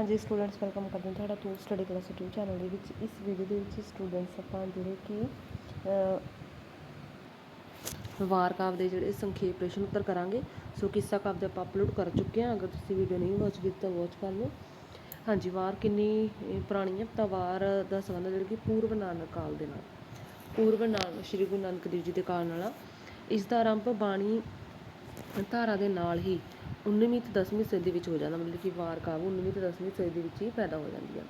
ਹਾਂਜੀ students welcome ਕਰਦੇ ਹਾਂ ਤੁਹਾਡਾ to study class YouTube channel ਦੇ ਵਿੱਚ। ਇਸ ਵੀਡੀਓ ਦੇ ਵਿੱਚ ਸਟੂਡੈਂਟਸ ਆਪਾਂ ਜਿਹੜੇ ਕਿ ਵਾਰ ਕਾਵ ਦੇ ਜਿਹੜੇ ਸੰਖੇਪ ਪ੍ਰਸ਼ਨ ਉੱਤਰ ਕਰਾਂਗੇ। ਸੋ ਕਿੱਸਾ ਕਾਵ ਦੇ ਆਪਾਂ ਅਪਲੋਡ ਕਰ ਚੁੱਕੇ ਹਾਂ। ਅਗਰ ਤੁਸੀਂ ਵੀਡੀਓ ਨਹੀਂ ਵਾਚ ਕੀਤੀ ਤਾਂ ਵਾਚ ਕਰ ਲਓ। ਹਾਂਜੀ, ਵਾਰ ਕਿੰਨੀ ਪੁਰਾਣੀ ਹੈ? ਤਾਂ ਵਾਰ ਦਾ ਸੰਬੰਧ ਜਿਹੜਾ ਕਿ ਪੂਰਵ ਨਾਨਕ ਕਾਲ ਦੇ ਨਾਲ। ਪੂਰਵ ਨਾਨਕ, ਸ਼੍ਰੀ ਗੁਰੂ ਨਾਨਕ ਦੇਵ ਜੀ ਦੇ ਕਾਲ ਨਾਲ ਆ। ਇਸ ਦਾ ਆਰੰਭ ਬਾਣੀ ਧਾਰਾ ਦੇ ਨਾਲ ਹੀ 19ਵੀਂ ਤੇ 10ਵੀਂ ਸਦੀ ਦੇ ਵਿੱਚ ਹੋ ਜਾਂਦਾ, ਮਤਲਬ ਕਿ ਵਾਰ ਕਾਵ 19ਵੀਂ ਤੇ 10ਵੀਂ ਸਦੀ ਦੇ ਵਿੱਚ ਹੀ ਪੈਦਾ ਹੋ ਜਾਂਦੀ ਆ।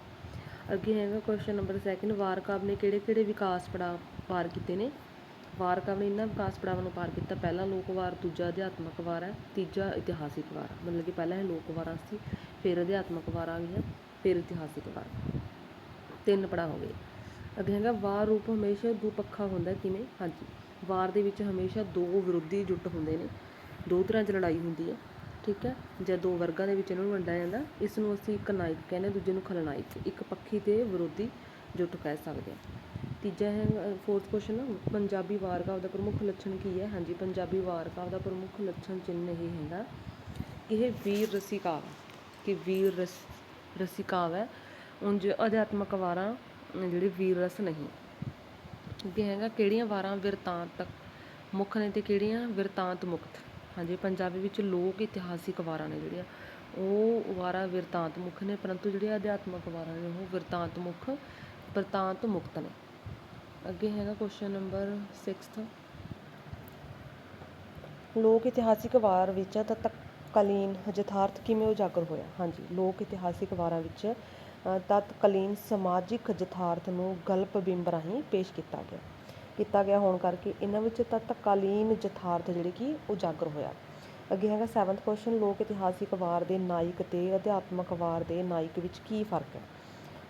ਅੱਗੇ ਹੈਗਾ ਕੁਐਸਚਨ ਨੰਬਰ 2 ਵਾਰ ਕਾਵ ਨੇ ਕਿਹੜੇ ਕਿਹੜੇ ਵਿਕਾਸ ਪੜਾਅ ਪਾਰ ਕੀਤੇ ਨੇ? ਵਾਰ ਕਾਵ ਨੇ ਇਹਨਾਂ ਵਿਕਾਸ ਪੜਾਵਾਂ ਨੂੰ ਪਾਰ ਕੀਤਾ। ਪਹਿਲਾ ਲੋਕ ਵਾਰ ਦੂਜਾ ਅਧਿਆਤਮਕ ਵਾਰ ਹੈ, ਤੀਜਾ ਇਤਿਹਾਸਿਕ ਵਾਰ। ਮਤਲਬ ਕਿ ਪਹਿਲਾਂ ਇਹ ਲੋਕ ਵਾਰਾਂ ਸੀ, ਫਿਰ ਅਧਿਆਤਮਕ ਵਾਰ ਆ ਗਈਆਂ, ਫਿਰ ਇਤਿਹਾਸਿਕ ਵਾਰ। ਤਿੰਨ ਪੜਾਅ ਹੋ ਗਏ। ਅੱਗੇ ਹੈਗਾ ਵਾਰ ਰੂਪ ਹਮੇਸ਼ਾ ਦੁਪੱਖਾ ਹੁੰਦਾ ਕਿਵੇਂ? ਹਾਂਜੀ, ਵਾਰ ਦੇ ਵਿੱਚ ਹਮੇਸ਼ਾ ਦੋ ਵਿਰੋਧੀ ਜੁੱਟ ਹੁੰਦੇ ਨੇ। ਦੋ ਤਰ੍ਹਾਂ 'ਚ ਲੜਾਈ ਹੁੰਦੀ ਹੈ ਠੀਕ ਹੈ? ਜਾਂ ਦੋ ਵਰਗਾਂ ਦੇ ਵਿੱਚ ਇਹਨਾਂ ਨੂੰ ਵੰਡਿਆ ਜਾਂਦਾ, ਇਸ ਨੂੰ ਅਸੀਂ ਇੱਕ ਨਾਇਕ ਕਹਿੰਦੇ ਦੂਜੇ ਨੂੰ ਖਲਨਾਇਕ ਇੱਕ ਪੱਖੀ ਤੇ ਵਿਰੋਧੀ ਜੁੱਟ ਕਹਿ ਸਕਦੇ ਹਾਂ। ਤੀਜਾ ਹੈ ਫੋਰਥ ਕੁਐਸਚਨ ਪੰਜਾਬੀ ਵਾਰਕਾਵ ਦਾ ਪ੍ਰਮੁੱਖ ਲੱਛਣ ਕੀ ਹੈ? ਹਾਂਜੀ, ਪੰਜਾਬੀ ਵਾਰਕਾਵ ਦਾ ਪ੍ਰਮੁੱਖ ਲੱਛਣ ਚਿੰਨ੍ਹ ਇਹ ਹੈਗਾ, ਇਹ ਵੀਰ ਰਸਿਕਾਵ ਕਿ ਵੀਰ ਰਸ, ਰਸਿਕਾਵ ਹੈ ਉਂਝ ਅਧਿਆਤਮਕ ਵਾਰਾਂ ਅਹ ਜਿਹੜੇ ਵੀਰ ਰਸ ਨਹੀਂ। ਅੱਗੇ ਹੈਗਾ, ਕਿਹੜੀਆਂ ਵਾਰਾਂ ਬਿਰਤਾਂਤ ਮੁੱਖ ਨੇ ਤੇ ਕਿਹੜੀਆਂ? ਵਿਰਤਾਂਤ ਮੁਕਤ। ਹਾਂਜੀ ਪੰਜਾਬੀ ਵਿੱਚ ਲੋਕ ਇਤਿਹਾਸਿਕ ਵਾਰਾਂ ਨੇ ਜਿਹੜੀਆਂ ਉਹ ਵਾਰਾਂ ਬਿਰਤਾਂਤ ਮੁੱਖ ਨੇ ਪਰੰਤੂ ਜਿਹੜੀਆਂ ਅਧਿਆਤਮਕ ਵਾਰਾਂ ਨੇ ਉਹ ਬਿਰਤਾਂਤ ਮੁੱਖ ਬਿਰਤਾਂਤ ਮੁਕਤ ਨੇ। ਅੱਗੇ ਹੈਗਾ ਕੁਸ਼ਚਨ ਨੰਬਰ ਸਿਕਸਥ ਲੋਕ ਇਤਿਹਾਸਿਕ ਵਾਰ ਵਿੱਚ ਤਤਕਾਲੀਨ ਯਥਾਰਥ ਕਿਵੇਂ ਉਜਾਗਰ ਹੋਇਆ? ਹਾਂਜੀ ਲੋਕ ਇਤਿਹਾਸਿਕ ਵਾਰਾਂ ਵਿੱਚ ਅ, ਤਤਕਾਲੀਨ ਸਮਾਜਿਕ ਯਥਾਰਥ ਨੂੰ ਗਲਪ ਬਿੰਬ ਰਾਹੀਂ ਪੇਸ਼ ਕੀਤਾ ਗਿਆ। ਕੀਤਾ ਗਿਆ ਹੋਣ ਕਰਕੇ ਇਹਨਾਂ ਵਿੱਚ ਤਤਕਾਲੀਨ ਯਥਾਰਥ ਜਿਹੜੇ ਕਿ ਉਜਾਗਰ ਹੋਇਆ। ਅੱਗੇ ਹੈਗਾ 7th ਕੁਐਸਚਨ ਲੋਕ ਇਤਿਹਾਸਿਕ ਵਾਰ ਦੇ ਨਾਇਕ ਤੇ ਅਧਿਆਤਮਕ ਵਾਰ ਦੇ ਨਾਇਕ ਵਿੱਚ ਕੀ ਫ਼ਰਕ ਹੈ?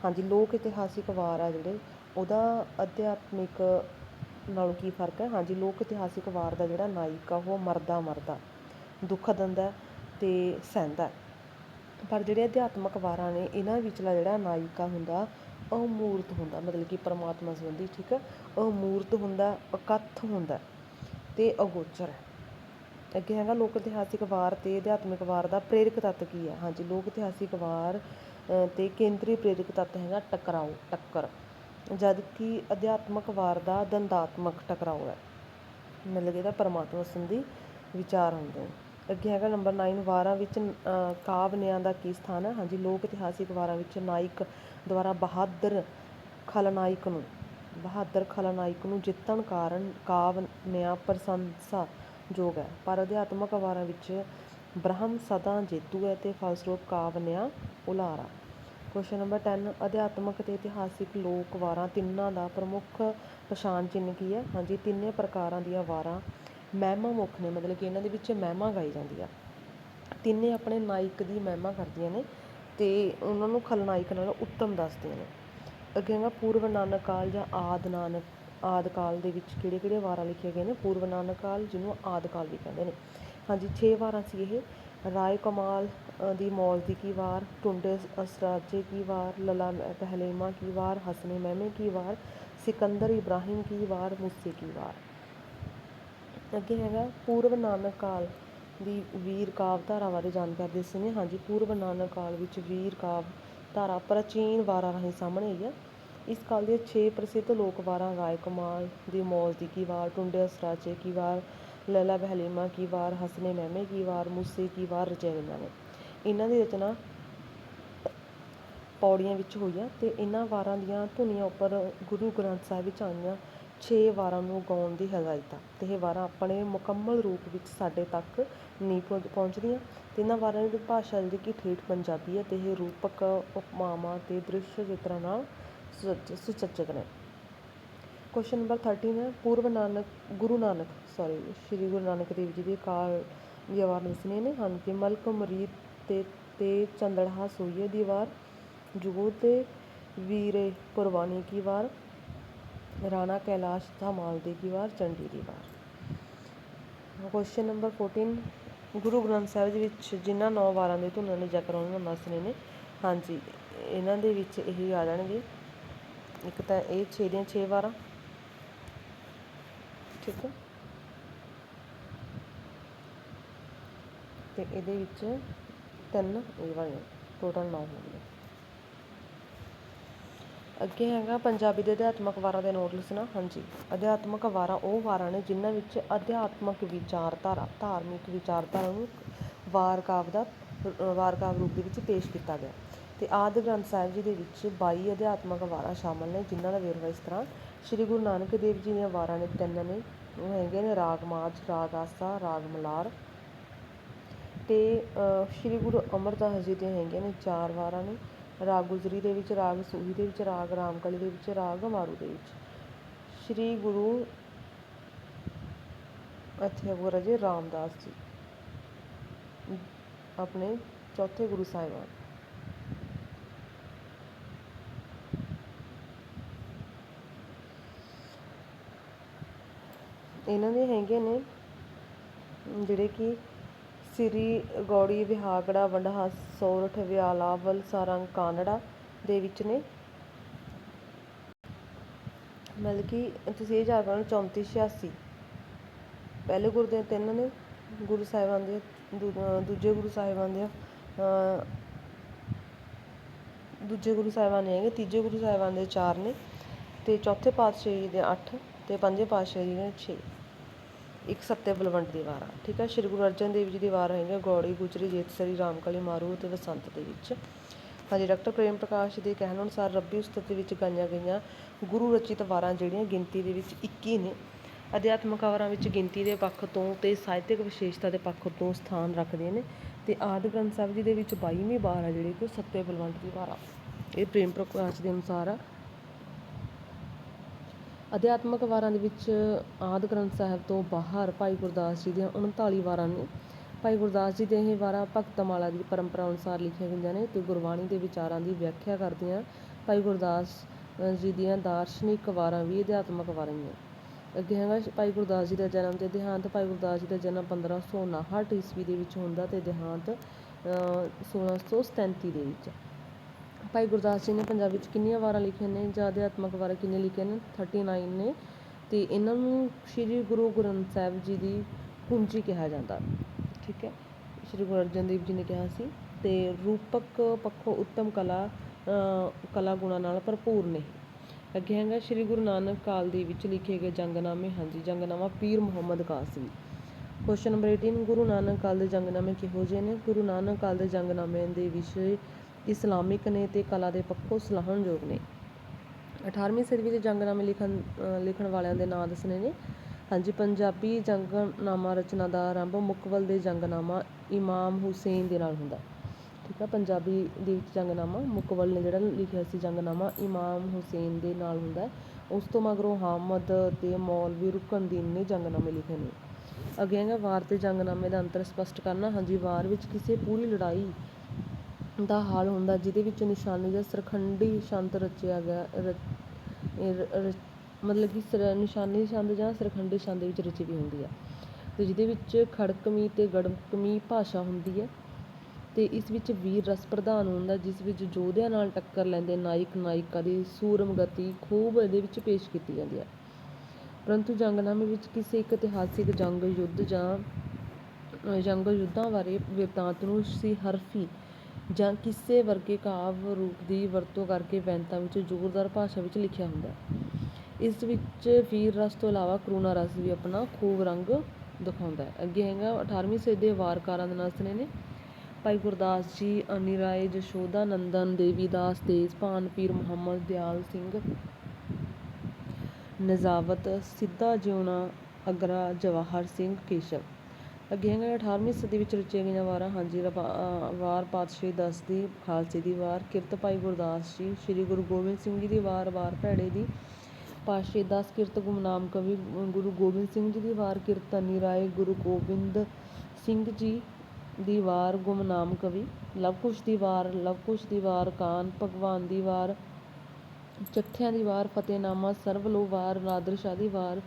ਹਾਂਜੀ, ਲੋਕ ਇਤਿਹਾਸਿਕ ਵਾਰ ਆ ਜਿਹੜੇ, ਉਹਦਾ ਅਧਿਆਤਮਿਕ ਨਾਲੋਂ ਕੀ ਫ਼ਰਕ ਹੈ? ਹਾਂਜੀ, ਲੋਕ ਇਤਿਹਾਸਿਕ ਵਾਰ ਦਾ ਜਿਹੜਾ ਨਾਇਕ ਆ, ਉਹ ਮਰਦਾ ਮਰਦਾ, ਦੁੱਖ ਦਿੰਦਾ ਹੈ ਤੇ ਸਹਿੰਦਾ ਪਰ ਜਿਹੜੇ ਅਧਿਆਤਮਕ ਵਾਰਾਂ ਨੇ, ਇਹਨਾਂ ਵਿਚਲਾ ਜਿਹੜਾ ਨਾਇਕਾ ਹੁੰਦਾ ਉਹ ਮੂਰਤ ਹੁੰਦਾ, ਮਤਲਬ ਕਿ ਪਰਮਾਤਮਾ ਸੰਬੰਧੀ, ਠੀਕ ਹੈ ਉਹ ਮੂਰਤ ਹੁੰਦਾ ਇਕੱਥ ਹੁੰਦਾ ਅਤੇ ਅਗੋਚਰ ਹੈ। ਅੱਗੇ ਹੈਗਾ ਲੋਕ ਇਤਿਹਾਸਿਕ ਵਾਰ ਅਤੇ ਅਧਿਆਤਮਿਕ ਵਾਰ ਦਾ ਪ੍ਰੇਰਕ ਤੱਤ ਕੀ ਹੈ? ਹਾਂਜੀ, ਲੋਕ ਇਤਿਹਾਸਿਕ ਵਾਰ ਅਤੇ ਕੇਂਦਰੀ ਪ੍ਰੇਰਕ ਤੱਤ ਹੈਗਾ ਟਕਰਾਓ, ਟੱਕਰ। ਜਦ ਕਿ ਅਧਿਆਤਮਕ ਵਾਰ ਦਾ ਦੰਦਾਤਮਕ ਟਕਰਾਓ ਹੈ। ਮਤਲਬ ਕਿ ਇਹਦਾ ਪਰਮਾਤਮਾ ਸੰਬੰਧੀ ਵਿਚਾਰ ਹੁੰਦੇ ਨੇ। ਅੱਗੇ ਹੈਗਾ ਨੰਬਰ ਨਾਈਨ ਵਾਰਾਂ ਵਿੱਚ ਅ, ਦਾ ਕੀ ਸਥਾਨ ਹੈ? ਹਾਂਜੀ ਲੋਕ ਇਤਿਹਾਸਿਕ ਵਾਰਾਂ ਵਿੱਚ ਨਾਇਕ ਦੁਆਰਾ ਬਹਾਦਰ ਖਲਨਾਇਕ ਨੂੰ ਬਹਾਦਰ ਖਲਨਾਇਕ ਨੂੰ ਜਿੱਤਣ ਕਾਰਨ ਕਾਵਿ ਨਿਆਂ ਪ੍ਰਸ਼ੰਸਾ ਹੈ। ਪਰ ਅਧਿਆਤਮਕ ਵਾਰਾਂ ਵਿੱਚ ਬ੍ਰਹਮ ਸਦਾ ਜੇਤੂ ਹੈ ਅਤੇ ਫਲਸਰੂਪ ਕਾਵਿ ਉਲਾਰਾ। ਕੁਐਸਚਨ ਨੰਬਰ 10 ਅਧਿਆਤਮਕ ਅਤੇ ਇਤਿਹਾਸਿਕ ਲੋਕ ਵਾਰਾਂ ਤਿੰਨਾਂ ਦਾ ਪ੍ਰਮੁੱਖ ਪਛਾਣ ਚਿੰਨ੍ਹ ਕੀ ਹੈ? ਹਾਂਜੀ ਤਿੰਨੇ ਪ੍ਰਕਾਰਾਂ ਦੀਆਂ ਵਾਰਾਂ ਮਹਿਮਾ ਮੁੱਖ ਨੇ, ਮਤਲਬ ਕਿ ਇਹਨਾਂ ਦੇ ਵਿੱਚ ਮਹਿਮਾ ਗਾਈ ਜਾਂਦੀ ਆ। ਤਿੰਨੇ ਆਪਣੇ ਨਾਇਕ ਦੀ ਮਹਿਮਾ ਕਰਦੀਆਂ ਨੇ ਅਤੇ ਉਹਨਾਂ ਨੂੰ ਖਲਨਾਇਕ ਨਾਲੋਂ ਉੱਤਮ ਦੱਸਦੀਆਂ ਨੇ। ਅੱਗੇ ਹੈਗਾ ਪੂਰਵ ਨਾਨਕ ਕਾਲ ਜਾਂ ਆਦਿ ਨਾਨਕ, ਆਦਿ ਕਾਲ ਦੇ ਵਿੱਚ ਕਿਹੜੇ ਕਿਹੜੇ ਵਾਰਾਂ ਲਿਖੀਆਂ ਗਏ ਨੇ? ਪੂਰਵ ਨਾਨਕ ਕਾਲ ਜਿਹਨੂੰ ਆਦਿ ਕਾਲ ਵੀ ਕਹਿੰਦੇ ਨੇ। ਹਾਂਜੀ 6 ਵਾਰਾਂ ਸੀ ਇਹ। ਰਾਏ ਕਮਾਲ ਦੀ ਮੌਜ ਕੀ ਵਾਰ, ਟੁੰਡੇ ਅਸਰਾਜੇ ਕੀ ਵਾਰ, ਲਲਾ ਮਹਿ- ਪਹਿਲੇਮਾ ਕੀ ਵਾਰ, ਹਸਨੇ ਮਹਿਮੇ ਕੀ ਵਾਰ, ਸਿਕੰਦਰ ਇਬਰਾਹਿਮ ਕੀ ਵਾਰ, ਮੁੱਸੇ ਕੀ ਵਾਰ। ਅੱਗੇ ਹੈਗਾ ਪੂਰਵ ਨਾਨਕ ਕਾਲ ਦੀ ਵੀਰ ਕਾਵਿ ਧਾਰਾ ਬਾਰੇ ਜਾਣਕਾਰੀ ਦੱਸਣੀ ਹਾਂਜੀ, ਪੂਰਵ ਨਾਨਕ ਕਾਲ ਵਿੱਚ ਵੀਰ ਕਾਵਿ ਧਾਰਾ ਪ੍ਰਾਚੀਨ ਵਾਰਾਂ ਰਾਹੀਂ ਸਾਹਮਣੇ ਆਈ ਹੈ ਇਸ ਕਾਲ ਦੀਆਂ ਛੇ ਪ੍ਰਸਿੱਧ ਲੋਕ ਵਾਰਾਂ ਰਾਏ ਕਮਾਲ ਦੀ ਮੌਜ ਦੀ ਕੀ ਵਾਰ ਟੁੰਡੇ ਅਸਰਾਚੇ ਕੀ ਵਾਰ, ਲਲਾ ਬਹਿਲੀਮਾ ਕੀ ਵਾਰ, ਹਸਨੇ ਮਹਿਮੇ ਕੀ ਵਾਰ, ਮੂਸੇ ਕੀ ਵਾਰ ਰਚੀਆਂ ਗਈਆਂ ਨੇ ਇਹਨਾਂ ਦੀ ਰਚਨਾ ਪੌੜੀਆਂ ਵਿੱਚ ਹੋਈ ਆ ਤੇ ਇਹਨਾਂ ਵਾਰਾਂ ਦੀਆਂ ਧੁਨੀਆਂ ਉੱਪਰ ਗੁਰੂ ਗ੍ਰੰਥ ਸਾਹਿਬ ਵਿੱਚ ਆਈਆਂ। ਛੇ ਵਾਰਾਂ ਨੂੰ ਗਾਉਣ ਦੀ ਹਦਾਇਤ। ਆ ਤੇ ਇਹ ਵਾਰਾਂ ਆਪਣੇ ਮੁਕੰਮਲ ਰੂਪ ਵਿੱਚ ਸਾਡੇ ਤੱਕ ਨਹੀਂ ਪਹੁੰਚ ਪਹੁੰਚਦੀਆਂ। ਅਤੇ ਇਹਨਾਂ ਵਾਰਾਂ ਦੀ ਭਾਸ਼ਾ ਜਿਹੜੀ ਕਿ ਠੇਠ ਪੰਜਾਬੀ ਹੈ ਅਤੇ ਇਹ ਰੂਪਕ ਉਪਮਾਵਾਂ ਅਤੇ ਦ੍ਰਿਸ਼ ਚਿੱਤਰਾਂ ਨਾਲ ਸੁਚ- ਸੁਚੱਜਤ ਨੇ। ਕੁਸ਼ਚਨ ਨੰਬਰ 13 ਹੈ। ਪੂਰਵ ਨਾਨਕ, ਗੁਰੂ ਨਾਨਕ ਸੋਰੀ ਸ਼੍ਰੀ ਗੁਰੂ ਨਾਨਕ ਦੇਵ ਜੀ ਦੇ ਕਾਲ ਦੀਆਂ ਵਾਰ ਦੱਸਣੀਆਂ ਨੇ? ਹਨ ਕਿ ਮਲਕ ਮਰੀਦ ਤੇ ਤੇ ਚੰਦੜਹਾ ਸੋਈਏ ਦੀ ਵਾਰ ਜੁਗੋ ਤੇ ਵੀਰੇ ਪੁਰਵਾਨੀ ਕੀ ਵਾਰ? ਰਾਣਾ ਕੈਲਾਸ਼ ਧਮਾਲ ਦੇ ਕੀ ਵਾਰ, ਚੰਡੀ ਦੀ ਵਾਰ। ਕੁਐਸਚਨ ਨੰਬਰ 14 ਗੁਰੂ ਗ੍ਰੰਥ ਸਾਹਿਬ ਦੇ ਵਿੱਚ ਜਿਨ੍ਹਾਂ ਨੌ ਵਾਰਾਂ ਦੇ ਧੁਨਾਂ ਨੇ ਜ਼ਿਕਰ ਉਹਨਾਂ ਨੂੰ ਦੱਸਣੇ ਨੇ। ਹਾਂਜੀ, ਇਹਨਾਂ ਦੇ ਵਿੱਚ ਇਹ ਆ ਜਾਣਗੇ। ਇੱਕ ਤਾਂ ਇਹ 6 ਦੀਆਂ 6 ਵਾਰਾਂ। ਠੀਕ ਹੈ ਤੇ ਇਹਦੇ ਵਿੱਚ ਤਿੰਨ ਇਹ ਵਾਲੀਆਂ ਟੋਟਲ 9 ਹੋ ਗਏ ਅੱਗੇ ਹੈਗਾ ਪੰਜਾਬੀ ਦੇ ਅਧਿਆਤਮਕ ਵਾਰਾਂ ਦੇ ਨੋਟ ਲਿਸਣਾ ਹਾਂਜੀ। ਅਧਿਆਤਮਕ ਵਾਰਾਂ ਉਹ ਵਾਰਾਂ ਨੇ ਜਿਨ੍ਹਾਂ ਵਿੱਚ ਅਧਿਆਤਮਕ ਵਿਚਾਰਧਾਰਾ, ਧਾਰਮਿਕ ਵਿਚਾਰਧਾਰਾ ਨੂੰ ਵਾਰ ਕਾਵਿ ਦਾ ਵਾਰ ਕਾਵਿ ਰੂਪ ਦੇ ਵਿੱਚ ਪੇਸ਼ ਕੀਤਾ ਗਿਆ। ਅਤੇ ਆਦਿ ਗ੍ਰੰਥ ਸਾਹਿਬ ਜੀ ਦੇ ਵਿੱਚ ਬਾਈ ਅਧਿਆਤਮਕ ਵਾਰਾਂ ਸ਼ਾਮਲ ਨੇ, ਜਿਨ੍ਹਾਂ ਦਾ ਵੇਰਵਾ ਇਸ ਤਰ੍ਹਾਂ, ਸ੍ਰੀ ਗੁਰੂ ਨਾਨਕ ਦੇਵ ਜੀ ਦੀਆਂ ਵਾਰਾਂ ਨੇ ਤਿੰਨ ਨੇ, ਉਹ ਹੈਗੇ ਨੇ ਰਾਗ ਮਾਝ, ਰਾਗ ਆਸਾ, ਰਾਗ ਮਲਾਰ ਅਤੇ ਸ਼੍ਰੀ ਗੁਰੂ ਅਮਰਦਾਸ ਜੀ ਦੀਆਂ ਹੈਗੀਆਂ ਨੇ ਚਾਰ ਵਾਰਾਂ ਨੇ। ਰਾਗ ਗੁਜਰੀ ਦੇ ਵਿੱਚ, ਰਾਗ ਸੂਹੀ ਦੇ ਵਿੱਚ, ਰਾਗ ਰਾਮਕਲੀ ਦੇ ਵਿੱਚ, ਰਾਗ ਮਾਰੂ ਦੇ ਵਿੱਚ। ਸ਼੍ਰੀ ਗੁਰੂ ਇੱਥੇ ਹੋ ਰਾਜੇ ਰਾਮਦਾਸ ਜੀ, ਆਪਣੇ ਚੌਥੇ ਗੁਰੂ ਸਾਹਿਬਾਨ। ਇਹਨਾਂ ਦੇ ਹੈਗੇ ਨੇ, ਜਿਹੜੇ ਕਿ ਸ੍ਰੀ ਗੌੜੀ ਵਿਹਾਗੜਾ ਵੰਡਹਾ ਸੋਰਠ ਵਿਆਲਾਵਲ ਸਾਰੰਗ ਕਾਨੜਾ ਦੇ ਵਿੱਚ ਨੇ। ਮਤਲਬ ਕਿ ਤੁਸੀਂ ਇਹ ਜਾ ਕੇ 34 86 ਪਹਿਲੇ ਗੁਰੂ ਦੇ ਤਿੰਨ ਨੇ, ਗੁਰੂ ਸਾਹਿਬਾਨ ਦੇ ਦੂਜੇ ਗੁਰੂ ਸਾਹਿਬਾਨ ਦੇ, ਅਹ ਦੂਜੇ ਗੁਰੂ ਸਾਹਿਬਾਨ ਨਹੀਂ ਹੈਗੇ, ਤੀਜੇ ਗੁਰੂ ਸਾਹਿਬਾਨ ਦੇ ਚਾਰ ਨੇ ਤੇ ਚੌਥੇ ਪਾਤਸ਼ਾਹ ਜੀ ਦੇ 8 ਤੇ ਪੰਜੇ ਪਾਤਸ਼ਾਹ ਜੀ ਦੇ 6 ਇੱਕ ਸੱਤੇ ਬਲਵੰਡ ਦੀ ਵਾਰ ਆ। ਠੀਕ ਆ? ਸ਼੍ਰੀ ਗੁਰੂ ਅਰਜਨ ਦੇਵ ਜੀ ਦੀ ਵਾਰ ਹੈਗੀ ਗੌੜੀ, ਗੁਜਰੀ ਜੇਤਸਰੀ ਰਾਮਕਲੀ, ਮਾਰੂ ਅਤੇ ਵਸੰਤ ਦੇ ਵਿੱਚ। ਹਾਂਜੀ, ਡਾਕਟਰ ਪ੍ਰੇਮ ਪ੍ਰਕਾਸ਼ ਦੇ ਕਹਿਣ ਅਨੁਸਾਰ ਰੱਬੀ ਉਸਤਤ ਦੇ ਵਿੱਚ ਗਾਈਆਂ ਗਈਆਂ ਗੁਰੂ ਰਚਿਤ ਵਾਰਾਂ ਜਿਹੜੀਆਂ ਗਿਣਤੀ ਦੇ ਵਿੱਚ 21 ਨੇ। ਅਧਿਆਤਮਕ ਵਾਰਾਂ ਵਿੱਚ ਗਿਣਤੀ ਦੇ ਪੱਖ ਤੋਂ ਤੇ ਸਾਹਿਤਿਕ ਵਿਸ਼ੇਸ਼ਤਾ ਦੇ ਪੱਖ ਤੋਂ ਸਥਾਨ ਰੱਖਦੀਆਂ ਨੇ ਤੇ ਆਦਿ ਗ੍ਰੰਥ ਸਾਹਿਬ ਜੀ ਦੇ ਵਿੱਚ 22ਵੀਂ ਵਾਰ ਆ, ਜਿਹੜੀ ਕਿ ਉਹ ਸੱਤੇ ਬਲਵੰਡ ਦੀ ਵਾਰ ਆ। ਇਹ ਪ੍ਰੇਮ ਪ੍ਰਕਾਸ਼ ਦੇ ਅਨੁਸਾਰ ਆ। ਅਧਿਆਤਮਕ ਵਾਰਾਂ ਦੇ ਵਿੱਚ ਆਦਿ ਗ੍ਰੰਥ ਸਾਹਿਬ ਤੋਂ ਬਾਹਰ ਭਾਈ ਗੁਰਦਾਸ ਜੀ ਦੀਆਂ 39 ਵਾਰਾਂ ਨੇ। ਭਾਈ ਗੁਰਦਾਸ ਜੀ ਦੀਆਂ ਇਹ ਵਾਰਾਂ ਭਗਤਮਾਲਾ ਦੀ ਪਰੰਪਰਾ ਅਨੁਸਾਰ ਲਿਖੀਆਂ ਗਈਆਂ ਨੇ ਅਤੇ ਗੁਰਬਾਣੀ ਦੇ ਵਿਚਾਰਾਂ ਦੀ ਵਿਆਖਿਆ ਕਰਦੀਆਂ ਭਾਈ ਗੁਰਦਾਸ ਜੀ ਦੀਆਂ ਦਾਰਸ਼ਨਿਕ ਵਾਰਾਂ ਵੀ ਅਧਿਆਤਮਕ ਵਾਰਾਂ ਹੀ ਨੇ। ਅੱਗੇ ਹੈਗਾ ਭਾਈ ਗੁਰਦਾਸ ਜੀ ਦਾ ਜਨਮ ਤੇ ਦੇਹਾਂਤ ਭਾਈ ਗੁਰਦਾਸ ਜੀ ਦਾ ਜਨਮ 1559 ਈਸਵੀ ਦੇ ਵਿੱਚ ਹੁੰਦਾ ਤੇ ਦੇਹਾਂਤ ਅ, 1637 ਦੇ ਵਿੱਚ। ਭਾਈ ਗੁਰਦਾਸ ਜੀ ਨੇ ਪੰਜਾਬੀ ਵਿੱਚ ਕਿੰਨੀਆਂ ਵਾਰਾਂ ਲਿਖੀਆਂ ਨੇ, ਜਾਂ ਅਧਿਆਤਮਕ ਵਾਰਾਂ ਕਿੰਨੇ ਲਿਖੀਆਂ ਨੇ? 39 ਨੇ। ਅਤੇ ਇਹਨਾਂ ਨੂੰ ਸ੍ਰੀ ਗੁਰੂ ਗ੍ਰੰਥ ਸਾਹਿਬ ਜੀ ਦੀ ਕੁੰਜੀ ਕਿਹਾ ਜਾਂਦਾ। ਠੀਕ ਹੈ? ਸ੍ਰੀ ਗੁਰੂ ਅਰਜਨ ਦੇਵ ਜੀ ਨੇ ਕਿਹਾ ਸੀ। ਅਤੇ ਰੂਪਕ ਪੱਖੋਂ ਉੱਤਮ ਕਲਾ ਕਲਾ ਗੁਣਾਂ ਨਾਲ ਭਰਪੂਰ ਨੇ ਅੱਗੇ ਹੈਗਾ ਸ੍ਰੀ ਗੁਰੂ ਨਾਨਕ ਕਾਲ ਦੇ ਵਿੱਚ ਲਿਖੇ ਗਏ ਜੰਗਨਾਮੇ। ਹਾਂਜੀ, ਜੰਗਨਾਮਾ ਪੀਰ ਮੁਹੰਮਦ ਕਾਸਮੀ ਕੁਐਸਚਨ ਨੰਬਰ 18 ਗੁਰੂ ਨਾਨਕ ਕਾਲ ਦੇ ਜੰਗਨਾਮੇ ਕਿਹੋ ਜਿਹੇ ਨੇ? ਗੁਰੂ ਨਾਨਕ ਕਾਲ ਦੇ ਜੰਗਨਾਮੇ ਦੇ ਵਿਸ਼ੇ ਇਸਲਾਮਿਕ ਨੇ ਤੇ ਕਲਾ ਦੇ ਪੱਖੋਂ ਸਲਾਹਣਯੋਗ ਨੇ। 18ਵੀਂ ਸਦੀ ਵਿੱਚ ਜੰਗਨਾਮੇ ਲਿਖਣ ਲਿਖਣ ਵਾਲਿਆਂ ਦੇ ਨਾਂ ਦੱਸਣੇ ਨੇ। ਹਾਂਜੀ, ਪੰਜਾਬੀ ਜੰਗਨਾਮਾ ਰਚਨਾ ਦਾ ਆਰੰਭ ਮੁਕਬਲ ਦੇ ਜੰਗਨਾਮਾ ਇਮਾਮ ਹੁਸੈਨ ਦੇ ਨਾਲ ਹੁੰਦਾ। ਠੀਕ ਆ, ਪੰਜਾਬੀ ਦੇ ਵਿੱਚ ਜੰਗਨਾਮਾ ਮੁਕਬਲ ਨੇ ਜਿਹੜਾ ਲਿਖਿਆ ਸੀ, ਜੰਗਨਾਮਾ ਇਮਾਮ ਹੁਸੈਨ ਦੇ ਨਾਲ ਹੁੰਦਾ ਉਸ ਤੋਂ ਮਗਰੋਂ ਹਾਮਦ ਤੇ ਮੌਲਵੀ ਰੁਕਨਦੀਨ ਨੇ ਜੰਗਨਾਮੇ ਲਿਖੇ ਨੇ। ਅੱਗੇ ਹੈਗਾ, ਵਾਰ ਤੇ ਜੰਗਨਾਮੇ ਦਾ ਅੰਤਰ ਸਪਸ਼ਟ ਕਰਨਾ। ਹਾਂਜੀ, ਵਾਰ ਵਿੱਚ ਕਿਸੇ ਪੂਰੀ ਲੜਾਈ ਦਾ ਹਾਲ ਹੁੰਦਾ, ਜਿਹਦੇ ਵਿੱਚ ਨਿਸ਼ਾਨੇ ਜਾਂ ਸਰਖੰਡੀ ਛੰਦ ਰਚਿਆ ਗਿਆ, ਰ- ਮਤਲਬ ਕਿ ਸਰ, ਨਿਸ਼ਾਨੀ ਛੰਦ ਜਾਂ ਸਰਖੰਡੀ ਛੰਦ ਵਿੱਚ ਰਚੀ ਵੀ ਹੁੰਦੀ ਹੈ ਤੇ ਜਿਹਦੇ ਵਿੱਚ ਖੜਕਮੀ ਅਤੇ ਗੜਕਵੀਂ ਭਾਸ਼ਾ ਹੁੰਦੀ ਹੈ ਤੇ ਇਸ ਵਿੱਚ ਵੀਰ ਰਸ ਪ੍ਰਧਾਨ ਹੁੰਦਾ, ਜਿਸ ਵਿੱਚ ਯੋਧਿਆਂ ਨਾਲ ਟੱਕਰ ਲੈਂਦੇ ਨਾਇਕ ਨਾਇਕਾ ਦੀ ਸੂਰਮ ਗਤੀ ਖੂਬ ਇਹਦੇ ਵਿੱਚ ਪੇਸ਼ ਕੀਤੀ ਜਾਂਦੀ ਹੈ ਪਰੰਤੂ ਜੰਗਨਾਮੇ ਵਿੱਚ ਕਿਸੇ ਇੱਕ ਇਤਿਹਾਸਿਕ ਜੰਗ ਯੁੱਧ ਜਾਂ ਜੰਗ ਯੁੱਧਾਂ ਬਾਰੇ ਬਿਰਤਾਂਤ ਨੂੰ ਸੀ ਹਰਫੀ ਜਾਂ ਕਿਸੇ ਵਰਗੇ ਕਾਵਿ ਰੂਪ ਦੀ ਵਰਤੋਂ ਕਰਕੇ ਬੈਂਤਾਂ ਵਿੱਚ ਜ਼ੋਰਦਾਰ ਭਾਸ਼ਾ ਵਿੱਚ ਲਿਖਿਆ ਹੁੰਦਾ ਇਸ ਵਿੱਚ ਵੀਰ ਰਸ ਤੋਂ ਇਲਾਵਾ ਕਰੂਣਾ ਰਸ ਵੀ ਆਪਣਾ ਖੂਬ ਰੰਗ ਦਿਖਾਉਂਦਾ ਹੈ। ਅੱਗੇ ਹੈਗਾ 18ਵੀਂ ਸਦੀ ਦੇ ਵਾਰਕਾਰਾਂ ਦੇ ਨਾਂ ਨੇ। ਭਾਈ ਗੁਰਦਾਸ ਜੀ, ਅਨੀ ਰਾਏ, ਜਸ਼ੋਦਾ ਨੰਦਨ, ਦੇਵੀ ਦਾਸ, ਤੇਜ਼ ਭਾਨ, ਪੀਰ ਮੁਹੰਮਦ, ਦਿਆਲ ਸਿੰਘ, ਨਜ਼ਾਵਤ, ਸਿੱਧਾ ਜਿਉਣਾ, ਅਗਰਾ, ਜਵਾਹਰ ਸਿੰਘ, ਕੇਸ਼ਵ। ਅੱਗੇ ਹੈਗਾ 18ਵੀਂ ਸਦੀ ਵਿੱਚ ਰਚੀਆਂ ਗਈਆਂ ਵਾਰਾਂ ਹਾਂਜੀ ਰਬਾ- ਅ, ਵਾਰ ਪਾਤਸ਼ਾਹੀ ਦਸ ਦੀ ਖਾਲਸੇ ਦੀ ਵਾਰ ਕਿਰਤ ਭਾਈ ਗੁਰਦਾਸ ਜੀ ਸ੍ਰੀ ਗੁਰੂ ਗੋਬਿੰਦ ਸਿੰਘ ਜੀ ਦੀ ਵਾਰ ਵਾਰ ਭੈੜੇ ਦੀ ਪਾਤਸ਼ਾਹੀ ਦਸ ਕਿਰਤ ਗੁਮਨਾਮ ਕਵੀ ਗੁਰੂ ਗੋਬਿੰਦ ਸਿੰਘ ਜੀ ਦੀ ਵਾਰ ਕੀਰਤਨੀ ਰਾਏ ਗੁਰੂ ਗੋਬਿੰਦ ਸਿੰਘ ਜੀ ਦੀ ਵਾਰ ਗੁਮਨਾਮ ਕਵੀ ਲਵਕੁਸ਼ ਦੀ ਵਾਰ ਲਵਕੁਸ਼ ਦੀ ਵਾਰ ਕਾਨ ਭਗਵਾਨ ਦੀ ਵਾਰ ਚੱਠਿਆਂ ਦੀ ਵਾਰ ਫਤਿਹਨਾਮਾ ਸਰਵਲੋ ਵਾਰ ਨਾਦਰ ਸ਼ਾਹ ਦੀ ਵਾਰ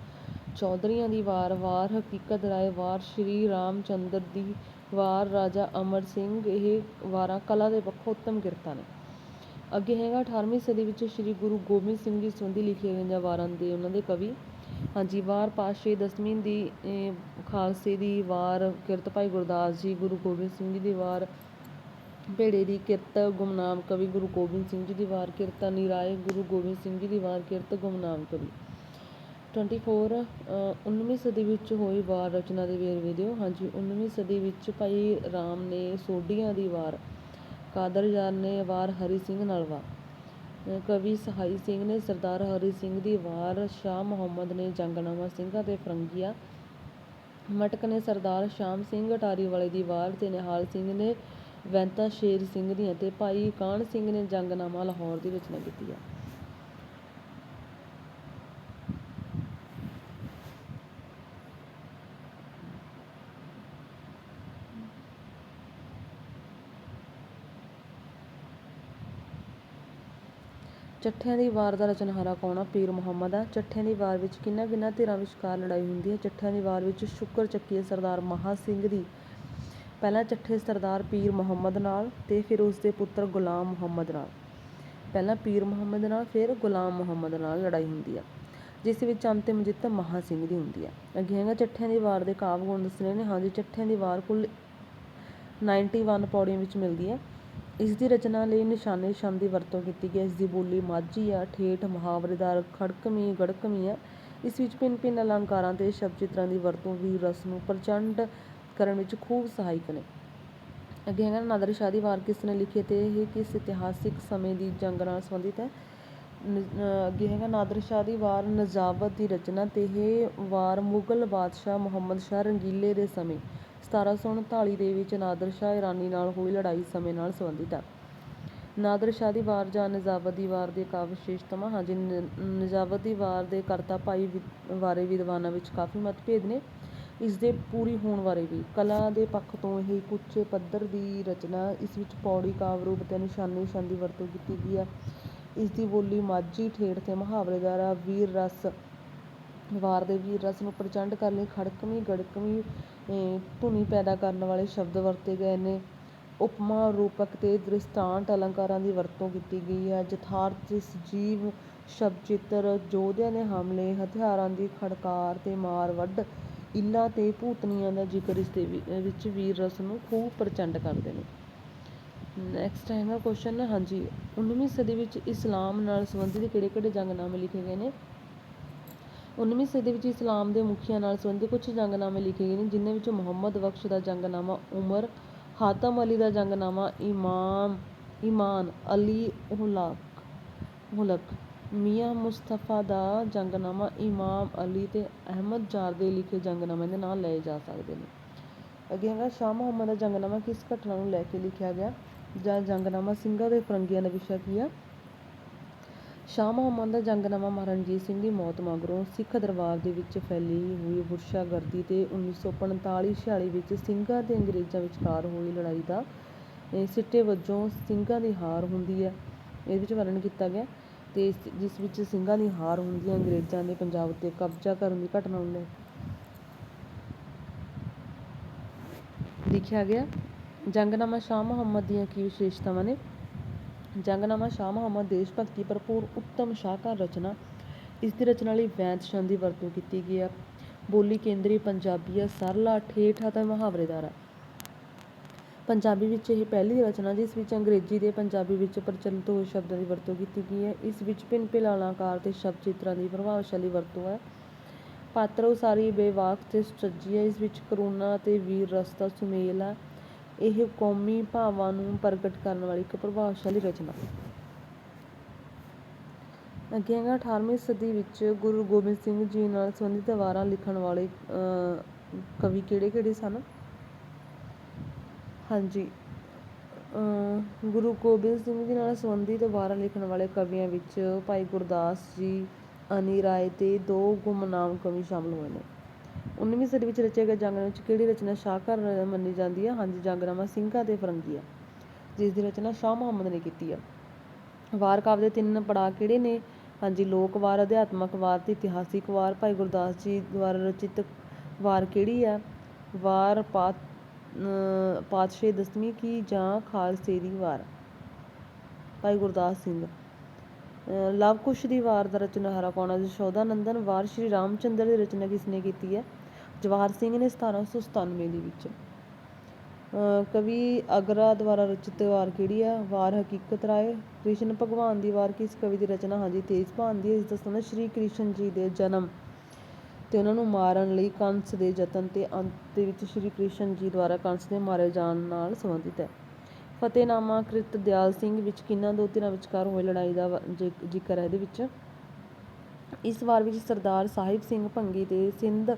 ਚੌਧਰੀਆਂ ਦੀ ਵਾਰ ਵਾਰ, ਹਕੀਕਤ ਰਾਏ ਵਾਰ, ਸ਼੍ਰੀ ਰਾਮ ਚੰਦਰ ਦੀ ਵਾਰ, ਰਾਜਾ ਅਮਰ ਸਿੰਘ, ਇਹ ਵਾਰਾਂ ਕਲਾ ਦੇ ਪੱਖੋਂ ਉੱਤਮ ਕਿਰਤਾਂ ਨੇ। ਅੱਗੇ ਹੈਗਾ 18ਵੀਂ ਸਦੀ ਵਿੱਚ ਸ਼੍ਰੀ ਗੁਰੂ ਗੋਬਿੰਦ ਸਿੰਘ ਜੀ ਸੰਬੰਧੀ ਲਿਖੀਆਂ ਗਈਆਂ ਵਾਰਾਂ ਦੇ ਉਹਨਾਂ ਦੇ ਕਵੀ। ਹਾਂਜੀ, ਵਾਰ ਪਾਤਸ਼ਾਹੀ ਦਸਵੀਂ ਦੀ ਖਾਲਸੇ ਦੀ ਵਾਰ, ਕਿਰਤ ਭਾਈ ਗੁਰਦਾਸ ਜੀ, ਗੁਰੂ ਗੋਬਿੰਦ ਸਿੰਘ ਜੀ ਦੀ ਵਾਰ, ਭੇੜੇ ਦੀ ਕਿਰਤ, ਗੁਮਨਾਮ ਕਵੀ ਗੁਰੂ ਗੋਬਿੰਦ ਸਿੰਘ ਜੀ ਦੀ ਵਾਰ ਕਿਰਤ, ਨਿਰਾਏ ਗੁਰੂ ਗੋਬਿੰਦ ਸਿੰਘ ਜੀ ਦੀ ਵਾਰ ਕਿਰਤ, ਗੁਮਨਾਮ ਕਵੀ। 24 ਅ, 19ਵੀਂ ਸਦੀ ਵਿੱਚ ਹੋਈ ਵਾਰ ਰਚਨਾ ਦੇ ਵੇਰਵੇ ਦਿਓ। ਹਾਂਜੀ 19ਵੀਂ ਸਦੀ ਵਿੱਚ ਭਾਈ ਰਾਮ ਨੇ ਸੋਢੀਆਂ ਦੀ ਵਾਰ ਕਾਦਰਯਾਰ ਨੇ ਵਾਰ ਹਰੀ ਸਿੰਘ ਨਾਲ ਵਾਰ। ਕਵੀ ਸਹਾਈ ਸਿੰਘ ਨੇ ਸਰਦਾਰ ਹਰੀ ਸਿੰਘ ਦੀ ਵਾਰ ਸ਼ਾਹ ਮੁਹੰਮਦ ਨੇ ਜੰਗਨਾਮਾ ਸਿੰਘਾਂ ਤੇ ਫਰੰਗੀਆਂ। ਮਟਕ ਨੇ ਸਰਦਾਰ ਸ਼ਾਮ ਸਿੰਘ ਅਟਾਰੀ ਵਾਲੇ ਦੀ ਵਾਰ ਤੇ ਨਿਹਾਲ ਸਿੰਘ ਨੇ ਵੈਂਤਾ ਸ਼ੇਰ ਸਿੰਘ ਦੀਆਂ ਤੇ ਭਾਈ ਕਾਹਨ ਸਿੰਘ ਨੇ ਜੰਗਨਾਮਾ ਲਾਹੌਰ ਦੀ ਰਚਨਾ ਕੀਤੀ ਆ। ਚੱਠਿਆਂ ਦੀ ਵਾਰ ਦਾ ਰਚਨਹਾਰਾ ਕੌਣ ਆ? ਪੀਰ ਮੁਹੰਮਦ ਆ। ਚੱਠਿਆਂ ਦੀ ਵਾਰ ਵਿੱਚ ਕਿੰਨਾ ਕਿੰਨਾ ਧਿਰਾਂ ਵਿਚਕਾਰ ਲੜਾਈ ਹੁੰਦੀ ਹੈ? ਚੱਠਿਆਂ ਦੀ ਵਾਰ ਵਿੱਚ ਸ਼ੁਕਰ ਚੱਕੀਏ ਸਰਦਾਰ ਮਹਾ ਸਿੰਘ ਦੀ। ਪਹਿਲਾਂ ਚੱਠੇ ਸਰਦਾਰ ਪੀਰ ਮੁਹੰਮਦ ਨਾਲ ਤੇ ਫਿਰ ਉਸ ਦੇ ਪੁੱਤਰ ਗੁਲਾਮ ਮੁਹੰਮਦ ਨਾਲ। ਪਹਿਲਾਂ ਪੀਰ ਮੁਹੰਮਦ ਨਾਲ, ਫਿਰ ਗੁਲਾਮ ਮੁਹੰਮਦ ਨਾਲ ਲੜਾਈ ਹੁੰਦੀ ਆ, ਜਿਸ ਵਿੱਚ ਅੰਤਿਮ ਜਿੱਤ ਮਹਾ ਸਿੰਘ ਦੀ ਹੁੰਦੀ ਆ। ਅੱਗੇ ਹੈਗਾ, ਚੱਠਿਆਂ ਦੀ ਵਾਰ ਦੇ ਕਾਵ ਗੁਣ ਦੱਸਣੇ ਨੇ। ਹਾਂਜੀ, ਚੱਠਿਆਂ ਦੀ ਵਾਰ ਕੁੱਲ 91 ਪੌੜੀਆਂ ਵਿੱਚ ਮਿਲਦੀ ਹੈ ਇਸ ਦੀ ਰਚਨਾ ਲਈ ਨਿਸ਼ਾਨੇ ਛੰਦ ਦੀ ਵਰਤੋਂ ਕੀਤੀ ਗਈ। ਹੈ। ਇਸ ਦੀ ਬੋਲੀ ਮਾਝੀ ਆ, ਠੇਠ, ਮੁਹਾਵਰੇਦਾਰ, ਖੜਕਵੀਂ, ਗੜਕਵੀਂ ਆ। ਇਸ ਵਿੱਚ ਭਿੰਨ ਭਿੰਨ ਅਲੰਕਾਰਾਂ ਤੇ ਸ਼ਬਦ ਚਿੱਤਰਾਂ ਦੀ ਵਰਤੋਂ ਵੀ ਰਸ ਨੂੰ ਪ੍ਰਚੰਡ ਕਰਨ ਵਿੱਚ ਖੂਬ ਸਹਾਇਕ ਨੇ। ਅੱਗੇ ਹੈਗਾ ਨਾਦਰ ਸ਼ਾਹ ਦੀ ਵਾਰ ਕਿਸ ਨੇ ਲਿਖੀ ਤੇ ਇਹ ਕਿਸ ਇਤਿਹਾਸਿਕ ਸਮੇਂ ਦੀ ਜੰਗ ਨਾਲ ਸੰਬੰਧਿਤ ਹੈ? ਨ- ਅੱਗੇ ਹੈਗਾ ਨਾਦਰ ਸ਼ਾਹ ਦੀ ਵਾਰ ਨਜ਼ਾਵਤ ਦੀ ਰਚਨਾ ਤੇ ਇਹ ਵਾਰ ਮੁਗਲ ਬਾਦਸ਼ਾਹ ਮੁਹੰਮਦ ਸ਼ਾਹ ਰੰਗੀਲੇ ਦੇ ਸਮੇਂ 1739 ਦੇ ਵਿੱਚ ਨਾਦਰ ਸ਼ਾਹ ਇਰਾਨੀ ਨਾਲ ਹੋਈ ਲੜਾਈ ਸਮੇਂ ਨਾਲ ਸੰਬੰਧਿਤ ਹੈ। ਨਾਦਰ ਸ਼ਾਹ ਦੀ ਵਾਰ ਜਾਂ ਨਜ਼ਾਬਤ ਦੀ ਵਾਰ ਦੇ ਕਾਵਿ ਵਿਸ਼ੇਸ਼ਤਾਵਾਂ ਹਾਂਜੀ ਨ- ਨਜ਼ਾਬਤ ਦੀ ਵਾਰ ਦੇ ਕਰਤਾ ਭਾਈ ਵਿ- ਵਿਦਵਾਨਾਂ ਵਿੱਚ ਕਾਫੀ ਮਤਭੇਦ ਨੇ। ਇਸ ਦੇ ਪੂਰੀ ਹੋਣ ਬਾਰੇ ਵੀ। ਕਲਾ ਦੇ ਪੱਖ ਤੋਂ ਇਹ ਇੱਕ ਉੱਚੇ ਪੱਧਰ ਦੀ ਰਚਨਾ ਇਸ ਵਿੱਚ ਪੌੜੀ, ਕਾਵਿ ਰੂਪ ਅਤੇ ਨਿਸ਼ਾਨੇ, ਛੰਦ ਦੀ ਵਰਤੋਂ ਕੀਤੀ ਗਈ ਹੈ। ਇਸ ਦੀ ਬੋਲੀ ਮਾਝੀ ਠੇਠ ਤੇ ਮੁਹਾਵਰੇਦਾਰ ਆ ਵੀਰ ਰਸ, ਵਾਰ ਦੇ ਵੀਰ ਰਸ ਨੂੰ ਪ੍ਰਚੰਡ ਕਰਨ ਲਈ ਖੜਕਵੀਂ, ਗੜਕਵੀਂ ਧੁਨੀ ਪੈਦਾ ਕਰਨ ਵਾਲੇ ਸ਼ਬਦ ਵਰਤੇ ਗਏ ਨੇ। ਉਪਮਾ ਰੂਪਕ ਅਤੇ ਦ੍ਰਿਸ਼ਟਾਂਤ ਅਲੰਕਾਰਾਂ ਦੀ ਵਰਤੋਂ ਕੀਤੀ ਗਈ ਹੈ। ਯਥਾਰਥ ਤੇ ਸਜੀਵ ਸ਼ਬਦ ਚਿੱਤਰ ਯੋਧਿਆਂ ਦੇ ਹਮਲੇ, ਹਥਿਆਰਾਂ ਦੀ ਖੜਕਾਰ ਅਤੇ ਮਾਰ ਵੱਢ ਇੱਲਾਂ ਤੇ ਭੂਤਨੀਆਂ ਦਾ ਜ਼ਿਕਰ ਇਸ ਦੇ ਵਿੱਚ ਵੀਰ ਰਸ ਨੂੰ ਖੂਬ ਪ੍ਰਚੰਡ ਕਰਦੇ ਨੇ। ਨੈਕਸਟ ਹੈਗਾ ਕੁਐਸਚਨ ਹਾਂਜੀ 19ਵੀਂ ਸਦੀ ਵਿੱਚ ਇਸਲਾਮ ਨਾਲ ਸੰਬੰਧਿਤ ਕਿਹੜੇ ਕਿਹੜੇ ਜੰਗਨਾਮੇ ਲਿਖੇ ਗਏ ਨੇ? 19ਵੀਂ ਸਦੀ ਵਿੱਚ ਇਸਲਾਮ ਦੇ ਮੁਖੀਆਂ ਨਾਲ ਸੰਬੰਧਿਤ ਕੁਝ ਜੰਗਨਾਮੇ ਲਿਖੇ ਗਏ ਨੇ, ਜਿਨ੍ਹਾਂ ਵਿੱਚੋਂ ਮੁਹੰਮਦ ਬਖਸ਼ ਦਾ ਜੰਗਨਾਮਾ, ਉਮਰ ਹਾਤਮ ਅਲੀ ਦਾ ਜੰਗਨਾਮਾ, ਇਮਾਮ, ਇਮਾਨ ਅਲੀ ਉਲਕ ਮੁਲਕ ਮੀਆਂ ਮੁਸਤਫਾ ਦਾ ਜੰਗਨਾਮਾ, ਇਮਾਮ ਅਲੀ ਤੇ ਅਹਿਮਦ ਜਾਰ ਦੇ ਲਿਖੇ ਜੰਗਨਾਮੇ ਦੇ ਨਾਲ ਲਏ ਜਾ ਸਕਦੇ ਨੇ। ਅੱਗੇ ਹੈਗਾ, ਸ਼ਾਹ ਮੁਹੰਮਦ ਦਾ ਜੰਗਨਾਮਾ ਕਿਸ ਘਟਨਾ ਨੂੰ ਲੈ ਕੇ ਲਿਖਿਆ ਗਿਆ? ਜਾਂ ਜੰਗਨਾਮਾ ਸਿੰਘਾਂ ਦੇ ਫਰੰਗੀਆਂ ਦਾ ਵਿਸ਼ਾ ਕੀ ਆ? ਸ਼ਾਹ ਮੁਹੰਮਦ ਦਾ ਜੰਗਨਾਮਾ ਮਹਾਰਾਜਾ ਸਿੰਘ ਦੀ ਮੌਤ ਮਗਰੋਂ ਸਿੱਖ ਦਰਬਾਰ ਦੇ ਵਿੱਚ ਫੈਲੀ ਹੋਈ ਵੁਰਸ਼ਾਗਰਦੀ ਤੇ 1945-46 ਵਿੱਚ ਸਿੰਘਾਂ ਤੇ ਅੰਗਰੇਜ਼ਾਂ ਵਿਚਕਾਰ ਹੋਈ ਲੜਾਈ ਦਾ ਸਿੱਟੇ ਵਜੋਂ ਸਿੰਘਾਂ ਦੀ ਹਾਰ ਹੁੰਦੀ ਹੈ। ਇਹਦੇ ਵਿੱਚ ਵਰਣਨ ਕੀਤਾ ਗਿਆ ਤੇ ਜਿਸ ਵਿੱਚ ਸਿੰਘਾਂ ਦੀ ਹਾਰ ਹੁੰਦੀ ਹੈ, ਅੰਗਰੇਜ਼ਾਂ ਨੇ ਪੰਜਾਬ ਉੱਤੇ ਕਬਜ਼ਾ ਕਰਨ ਦੀ ਘਟਨਾ ਨੂੰ ਲੈ ਲਿਖਿਆ ਗਿਆ। ਜੰਗਨਾਮਾ ਸ਼ਾਹ ਮੁਹੰਮਦ ਦੀਆਂ ਕੀ ਵਿਸ਼ੇਸ਼ਤਾਵਾਂ ਨੇ? ਜੰਗਨਾਮਾ ਸ਼ਾਹ ਮੁਹੰਮਦ ਦੇਸ਼ ਭਗਤੀ ਭਰਪੂਰ ਉੱਤਮ ਸ਼ਾਹਕਾਰ ਰਚਨਾ। ਇਸ ਦੀ ਰਚਨਾ ਲਈ ਵੈਂਤ ਛੰਦ ਦੀ ਵਰਤੋਂ ਕੀਤੀ ਗਈ ਹੈ। ਬੋਲੀ ਕੇਂਦਰੀ ਪੰਜਾਬੀ ਹੈ। ਸਰਲਾ ਠੇਠ ਅਤੇ ਮੁਹਾਵਰੇਦਾਰ ਹੈ। ਪੰਜਾਬੀ ਵਿੱਚ ਇਹ ਪਹਿਲੀ ਰਚਨਾ ਜਿਸ ਵਿੱਚ ਅੰਗਰੇਜ਼ੀ ਤੇ ਪੰਜਾਬੀ ਵਿੱਚ ਪ੍ਰਚਲਿਤ ਹੋਏ ਸ਼ਬਦਾਂ ਦੀ ਵਰਤੋਂ ਕੀਤੀ ਗਈ ਹੈ। ਇਸ ਵਿੱਚ ਭਿੰਨ ਭਿੰਨ ਅਲੰਕਾਰ ਤੇ ਸ਼ਬਦ ਚਿੱਤਰਾਂ ਦੀ ਪ੍ਰਭਾਵਸ਼ਾਲੀ ਵਰਤੋਂ ਹੈ। ਪਾਤਰ ਉਸਾਰੀ ਬੇਵਾਕ ਤੇ ਸੁਚੱਜੀ ਹੈ। ਇਸ ਵਿੱਚ ਕਰੁਣਾ ਅਤੇ ਵੀਰ ਰਸ ਦਾ ਸੁਮੇਲ ਹੈ। ਇਹ ਕੌਮੀ ਭਾਵਾਂ ਨੂੰ ਪ੍ਰਗਟ ਕਰਨ ਵਾਲੀ ਇੱਕ ਪ੍ਰਭਾਵਸ਼ਾਲੀ ਰਚਨਾ। ਅੱਗੇ ਹੈਗਾ 18ਵੀਂ ਸਦੀ ਵਿੱਚ ਗੁਰੂ ਗੋਬਿੰਦ ਸਿੰਘ ਜੀ ਨਾਲ ਸੰਬੰਧਿਤ ਵਾਰਾਂ ਲਿਖਣ ਵਾਲੇ ਅਹ, ਕਵੀ ਕਿਹੜੇ ਕਿਹੜੇ ਸਨ? ਹਾਂਜੀ ਅਹ, ਗੁਰੂ ਗੋਬਿੰਦ ਸਿੰਘ ਜੀ ਨਾਲ ਸੰਬੰਧਿਤ ਵਾਰਾਂ ਲਿਖਣ ਵਾਲੇ ਕਵੀਆਂ ਵਿੱਚ ਭਾਈ ਗੁਰਦਾਸ ਜੀ ਅਨੀ ਰਾਏ ਤੇ ਦੋ ਗੁਮਨਾਮ ਕਵੀ ਸ਼ਾਮਲ ਹੋਏ ਨੇ। 19ਵੀਂ ਸਦੀ ਵਿੱਚ ਰਚੇ ਗਏ ਜੰਗਨਾਮੇ ਵਿੱਚ ਕਿਹੜੀ ਰਚਨਾ ਸ਼ਾਹਕਾਰ ਮੰਨੀ ਜਾਂਦੀ ਹੈ ਹਾਂਜੀ ਜੰਗਨਾਮਾ ਸਿੰਘਾਂ ਤੇ ਫਰੰਗੀ ਫਰੰਗੀਆਂ। ਜਿਸ ਦੀ ਰਚਨਾ ਸ਼ਾਹ ਮੁਹੰਮਦ ਨੇ ਕੀਤੀ ਹੈ ਵਾਰ ਕਾਵਿ ਦੇ ਤਿੰਨ ਪੜਾਅ ਕਿਹੜੇ ਨੇ? ਹਾਂਜੀ ਲੋਕ ਵਾਰ ਅਧਿਆਤਮਕ ਵਾਰ ਤੇ ਇਤਿਹਾਸਿਕ ਵਾਰ। ਭਾਈ ਗੁਰਦਾਸ ਜੀ ਦੁਆਰਾ ਰਚਿਤ ਵਾਰ ਕਿਹੜੀ ਹੈ ਵਾਰ ਪਾਤ, ਅਹ ਪਾਤਸ਼ਾਹੀ ਦਸਵੀਂ ਕੀ ਜਾਂ ਖਾਲਸੇ ਦੀ ਵਾਰ? ਭਾਈ ਗੁਰਦਾਸ ਸਿੰਘ। ਅਹ ਲਵ ਕੁਸ਼ ਦੀ ਵਾਰ ਦਾ ਰਚਨਾਹਾਰਾ ਕੌਣ ਹੈ ਯਸ਼ੋਦਾ ਨੰਦਨ ਵਾਰ, ਸ਼੍ਰੀ ਰਾਮਚੰਦਰ ਦੀ ਰਚਨਾ ਕਿਸ ਨੇ ਕੀਤੀ ਹੈ ਜਵਾਹਰ ਸਿੰਘ ਨੇ 1797 ਦੇ ਵਿੱਚ ਕਵੀ ਅਗਰਾ ਦੁਆਰਾ ਰਚਿਤ ਵਾਰ ਕਿਹੜੀ ਆ? ਵਾਰ ਹਕੀਕਤ ਰਾਏ। ਕ੍ਰਿਸ਼ਨ ਭਗਵਾਨ ਦੀ ਵਾਰ ਕਿਸ ਕਵੀ ਦੀ ਰਚਨਾ? ਹਾਂਜੀ, ਤੇਜ ਦੀ ਇਸ ਦਾ ਸੰਬੰਧ ਸ਼੍ਰੀ ਕ੍ਰਿਸ਼ਨ ਜੀ ਦੇ ਜਨਮ ਤੇ ਉਹਨਾਂ ਨੂੰ ਮਾਰਨ ਲਈ ਕੰਸ ਦੇ ਯਤਨ ਤੇ ਅੰਤ ਦੇ ਵਿੱਚ ਸ਼੍ਰੀ ਕ੍ਰਿਸ਼ਨ ਜੀ ਦੁਆਰਾ ਕੰਸ ਦੇ ਮਾਰੇ ਜਾਣ ਨਾਲ ਸੰਬੰਧਿਤ ਹੈ। ਫਤਿਹਨਾਮਾ ਕ੍ਰਿਤ ਦਿਆਲ ਸਿੰਘ ਵਿੱਚ ਕਿਹਨਾਂ ਦੋ ਧਿਰਾਂ ਵਿਚਕਾਰ ਹੋਈ ਲੜਾਈ ਦਾ ਜ਼ਿਕਰ ਹੈ ਇਹਦੇ ਵਿੱਚ? ਇਸ ਵਾਰ ਵਿੱਚ ਸਰਦਾਰ ਸਾਹਿਬ ਸਿੰਘ ਭੰਗੀ ਤੇ ਸਿੰਧ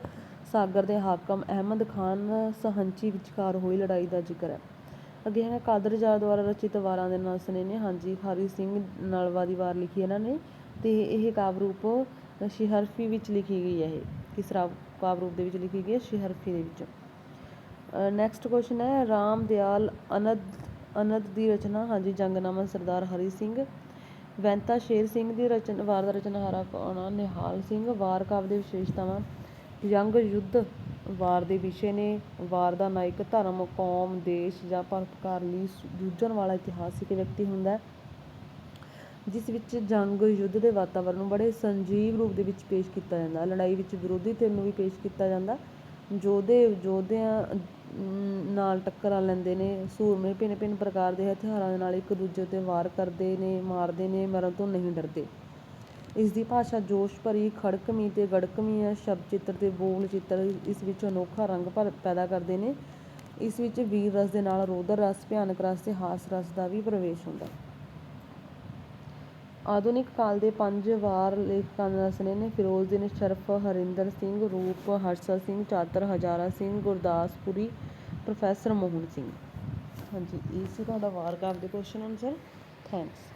ਸਾਗਰ ਦੇ ਹਾਕਮ ਅਹਿਮਦ ਖਾਨ ਸਹੰਚੀ ਵਿਚਕਾਰ ਹੋਈ ਲੜਾਈ ਦਾ ਜ਼ਿਕਰ ਹੈ। ਅੱਗੇ ਹੈ ਕਾਦਰਜਾਰ ਦੁਆਰਾ ਰਚਿਤ ਵਾਰਾਂ ਦੇ ਨਾਲ ਸਨੇ ਨੇ ਹਾਂਜੀ ਹਰੀ ਸਿੰਘ ਨਲਵਾ ਦੀ ਵਾਰ ਲਿਖੀ ਇਹਨਾਂ ਨੇ ਤੇ ਇਹ ਕਾਵਿ ਰੂਪ ਸ਼ਿਹਰਫੀ ਵਿੱਚ ਲਿਖੀ ਗਈ ਹੈ ਇਹ। ਕਿਸ ਰਾ- ਕਾਵਿ ਰੂਪ ਦੇ ਵਿੱਚ ਲਿਖੀ ਗਈ ਹੈ ਸ਼ਿਹਰਫੀ ਦੇ ਵਿੱਚ। ਨੈਕਸਟ ਕੁਐਸਚਨ ਹੈ, ਰਾਮ ਦਿਆਲ ਅਨਦ ਅਨਦ ਦੀ ਰਚਨਾ। ਹਾਂਜੀ, ਜੰਗਨਾਮਾ ਸਰਦਾਰ ਹਰੀ ਸਿੰਘ। ਵੈਂਤਾ ਸ਼ੇਰ ਸਿੰਘ ਦੀ ਰਚਨਾ, ਵਾਰ ਦਾ ਰਚਨਹਾਰਾ ਕੌਣ ਆ? ਨਿਹਾਲ ਸਿੰਘ। ਵਾਰ ਕਾਵਿ ਦੇ ਵਿਸ਼ੇਸ਼ਤਾਵਾਂ। ਜੰਗ ਯੁੱਧ ਵਾਰ ਦੇ ਵਿਸ਼ੇ ਨੇ। ਵਾਰ ਦਾ ਨਾਇਕ ਧਰਮ, ਕੌਮ, ਦੇਸ਼ ਜਾਂ ਪਰਪਕਾਰ ਲਈ ਜੂਝਣ ਵਾਲਾ ਇਤਿਹਾਸਿਕ ਵਿਅਕਤੀ ਹੁੰਦਾ ਜਿਸ ਵਿੱਚ ਜੰਗ ਯੁੱਧ ਦੇ ਵਾਤਾਵਰਣ ਨੂੰ ਬੜੇ ਸੰਜੀਵ ਰੂਪ ਦੇ ਵਿੱਚ ਪੇਸ਼ ਕੀਤਾ ਜਾਂਦਾ ਲੜਾਈ ਵਿੱਚ ਵਿਰੋਧੀ ਧਿਰ ਨੂੰ ਵੀ ਪੇਸ਼ ਕੀਤਾ ਜਾਂਦਾ ਯੋਧੇ, ਯੋਧਿਆਂ ਨਾਲ ਟੱਕਰਾਂ ਲੈਂਦੇ ਨੇ। ਸੂਰਮੇ ਭਿੰਨ ਭਿੰਨ ਪ੍ਰਕਾਰ ਦੇ ਹਥਿਆਰਾਂ ਦੇ ਨਾਲ ਇੱਕ ਦੂਜੇ ਉੱਤੇ ਵਾਰ ਕਰਦੇ ਨੇ, ਮਾਰਦੇ ਨੇ, ਮਰਨ ਤੋਂ ਨਹੀਂ ਡਰਦੇ। ਇਸ ਦੀ ਭਾਸ਼ਾ ਜੋਸ਼ ਭਰੀ, ਖੜਕਵੀਂ ਅਤੇ ਗੜਕਵੀਂ ਹੈ। ਸ਼ਬਦ ਚਿੱਤਰ ਤੇ ਬੋਲ ਚਿੱਤਰ ਇਸ ਵਿੱਚ ਅਨੋਖਾ ਰੰਗ ਭਰ ਪੈਦਾ ਕਰਦੇ ਨੇ। ਇਸ ਵਿੱਚ ਵੀਰ ਰਸ ਦੇ ਨਾਲ ਰੋਦਰ ਰਸ, ਭਿਆਨਕ ਰਸ ਅਤੇ ਹਾਸ ਰਸ ਦਾ ਵੀ ਪ੍ਰਵੇਸ਼ ਹੁੰਦਾ। ਆਧੁਨਿਕ ਕਾਲ ਦੇ ਪੰਜ ਵਾਰ ਲੇਖਕਾਂ ਦੇ ਦੱਸਣੇ ਨੇ ਫਿਰੋਜ਼ਦੀਨ ਸ਼ਰਫ, ਹਰਿੰਦਰ ਸਿੰਘ, ਰੂਪ, ਹਰਸ਼ਾ ਸਿੰਘ, ਚਾਤਰ, ਹਜ਼ਾਰਾ ਸਿੰਘ, ਗੁਰਦਾਸਪੁਰੀ, ਪ੍ਰੋਫੈਸਰ ਮੋਹਨ ਸਿੰਘ। ਹਾਂਜੀ, ਇਹ ਸੀ ਤੁਹਾਡਾ ਵਾਰ ਕਾਵਿ ਦੇ ਕੁਐਸਚਨ ਆਨਸਰ ਥੈਂਕਸ